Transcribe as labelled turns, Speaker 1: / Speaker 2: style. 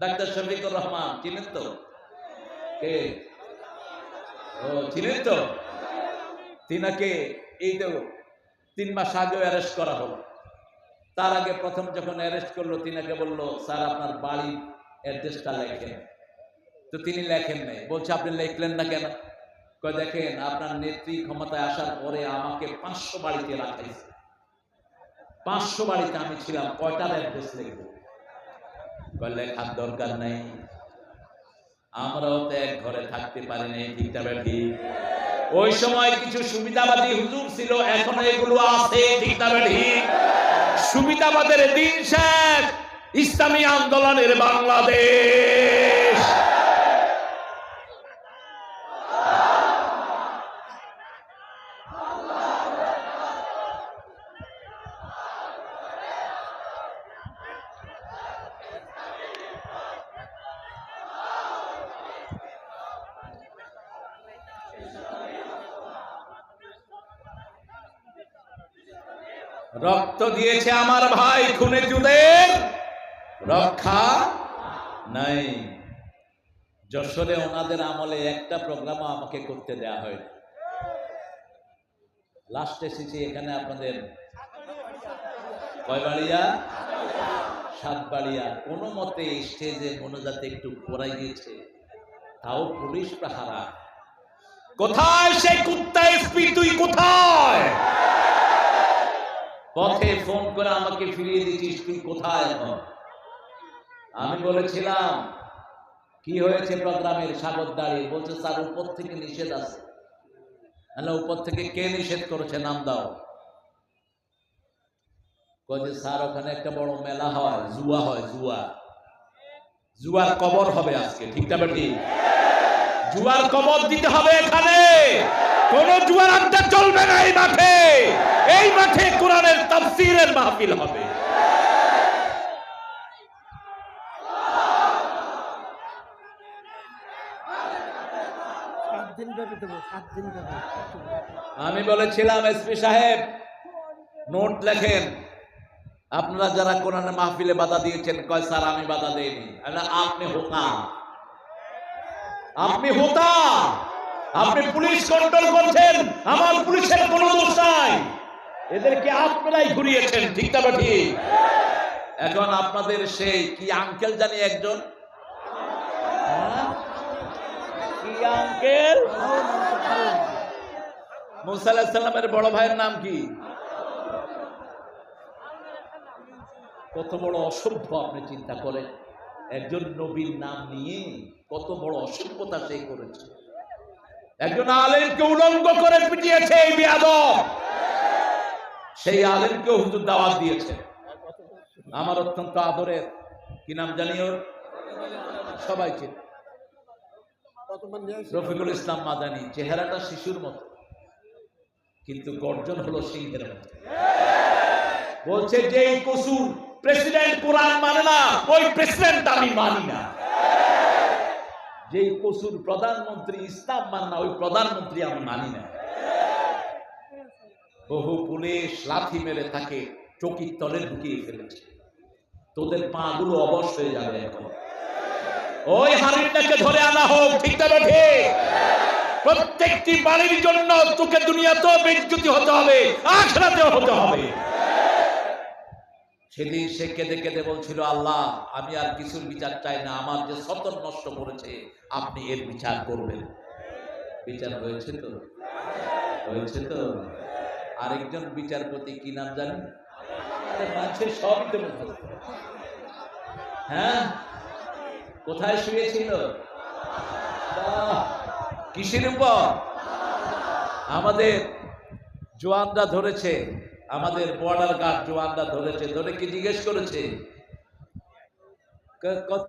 Speaker 1: Doctor Shafiqur Rahman, চিনেন তো? কে? ও, চিনেন তো? তিনাকে এই তো তিন মাস আগেও অ্যারেস্ট করা হলো। তার আগে প্রথম যখন অ্যারেস্ট করল, তিনাকে বলল, স্যার, আপনার বাড়ির অ্যাড্রেসটা লেখেন। তো তিনি লেখেন নাই। বলছে, আপনি লিখলেন না কেন? কয়, দেখেন, আপনার নেত্রী ক্ষমতায় আসার পরে আমাকে পাঁচশো বাড়িতে রাখাইছে পাঁচশো বাড়িতে আমি ছিলাম কয়টার অ্যাড্রেস লিখব? কয় লেখার দরকার নেই। আমরাও তো এক ঘরে থাকতে পারি নাই, ঠিকটা ঠিক? ওই সময় কিছু সুবিধাবাদী হুজুর ছিল, এখন এগুলো আছে, ঠিকটা ঠিক? সুবিধাবাদের দিন শেষ ইসলামী আন্দোলনের বাংলাদেশ। রক্ত দিয়েছে আমার ভাই খুনে জুদের রক্ষা নাই। যশোরে ওনাদের আমলে একটা প্রোগ্রামও আমাকে করতে দেয়া হয় লাস্ট এসেছি এখানে আপনাদের কয়বাড়িয়া? সাতবাড়িয়া। কোনো মতে স্টেজে মনোজাতে একটু পড়াই দিয়েছে তাও পুলিশ পাহারা। কোথায় সেই কুত্তা এসপি? তুই কোথায়? পথে ফোন করে আমাকে ফিরিয়ে দিচ্ছিস, তুই কোথায় এখন? আমি বলেছিলাম, কি হয়েছে প্রোগ্রামের সাগর দাঁড়িয়ে? বলছে, স্যার, উপর থেকে নিষেধ আছে। হ্যালো উপর থেকে কে নিষেধ করেছে? নাম দাও। কয় যে, স্যার, ওখানে একটা বড় মেলা হয়, জুয়া হয়, জুয়া। জুয়ার কবর হবে আজকে, ঠিক ঠিক জুয়ার কবর দিতে হবে এখানে। কোন জুয়ার আড্ডা চলবে না এই মাঠে। এই মাঠে কোরআনের তাফসীরের মাহফিল হবে। আমি বলেছিলাম এসপি সাহেব নোট লেখেন। আপনারা যারা কোরআনের মাহফিলে বাধা দিয়েছেন কয় স্যার আমি বাধা দেইনি। আপনি হোতা আপনি হোতা আপনি পুলিশ কন্ট্রোল করছেন। আমার পুলিশের কোনো দোষ নাই। এদেরকে আপনারাই ঘুরিয়েছেন, ঠিক না ঠিক? এখন আপনাদের সেই কি আঙ্কেল জানি একজন? হ্যাঁ? কি আঙ্কেল মুসা আলাহিস বড় ভাইয়ের নাম কি? কত বড় অসভ্য আপনি চিন্তা করেন। একজন নবীর নাম নিয়ে কত বড় অসভ্যতা সে করেছে। একজন আলেমকে উলঙ্গ করে পিটিয়েছে এই বিয়াদব। সেই আলেমকে হুজুর দাওয়াত দিয়েছে। আমার অত্যন্ত আদরের। কি নাম জানি ওর সবাই চেনে। রফিকুল ইসলাম মাদানি, চেহারাটা শিশুর মতো। কিন্তু গর্জন হলো সিংহের মতো। বলছে যে এই কসুর প্রেসিডেন্ট কোরআন মানে না, ওই প্রেসিডেন্ট আমি মানি না। যেই কসুর প্রধানমন্ত্রী ইসলাম মানে না, ওই প্রধানমন্ত্রী আমি মানি না। বহু পুলিশ লাথি মেরে তাকে চকির তলে ঢুকিয়ে ফেলেছে। তোদের পা গুলো অবশ হয়ে যাবে এখন। ওই হারিটাকে ধরে আনা হোক, ঠিক না ঠিক? প্রত্যেকটি বাড়ির জন্য তোকে দুনিয়াতেও বিদ্যুতি হতে হবে, আখরাতেও হতে হবে। সেদিন সে কেঁদে কেঁদে বলছিল, আল্লাহ, আমি আর কিছুর বিচার চাই না, আমার যে সতর নষ্ট করেছে, আপনি এর বিচার করবেন। বিচার হয়েছে তো? হয়েছে তো? আরেকজন বিচারপতি কি নাম জানেন মানুষের মুখস্থ। হ্যাঁ? কোথায় শুয়েছিল? কিসের উপর? আমাদের জোয়ানরা ধরেছে। আমাদের বর্ডার গার্ড জোয়ানরা ধরেছে ধরে কি জিজ্ঞেস করেছে?